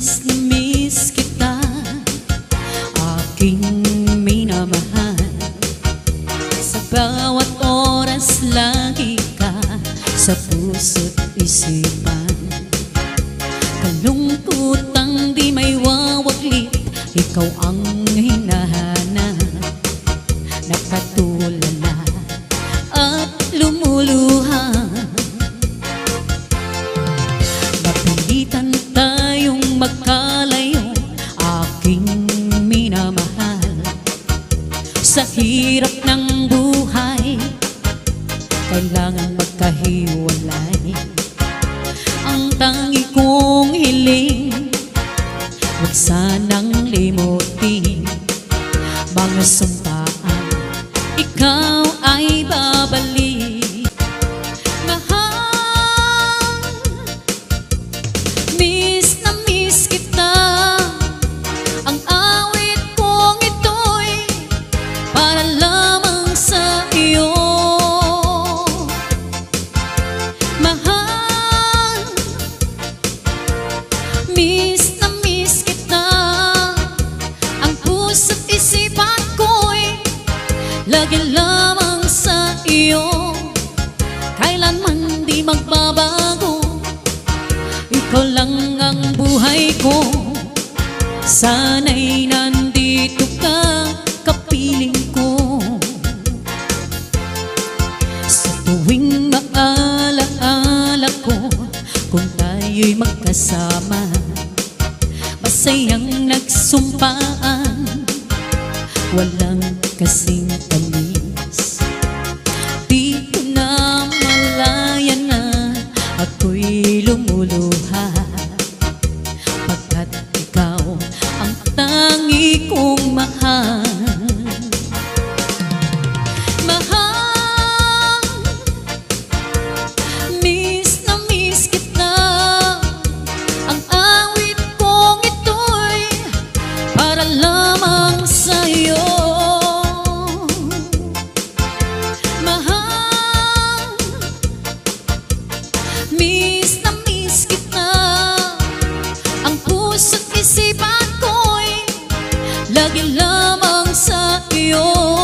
Miss kita Aking minamahal. Sa bawat oras lagi ka Sa puso't isipan. Kalungkutang di may wawaglit Ikaw ang hinahanap Nakatulad Sa hirap ng buhay Kailangan magkahiwalay. Ang tangi kong hiling Huwag sanang limutin. Mga sumpaan Ikaw Lagi lamang sa iyo. Kailanman di magbabago. Ikaw lang ang buhay ko. Sana'y nandito ka Kapiling ko. Sa tuwing maalaala ko Kung tayo'y magkasama Masayang nagsumpaan. Walang kasing Mahal, miss na miss kita. Ang awit kong ito'y para lamang sa'yo. Mahal, miss na miss kita. Ang puso't isipan ko'y lagi lang 有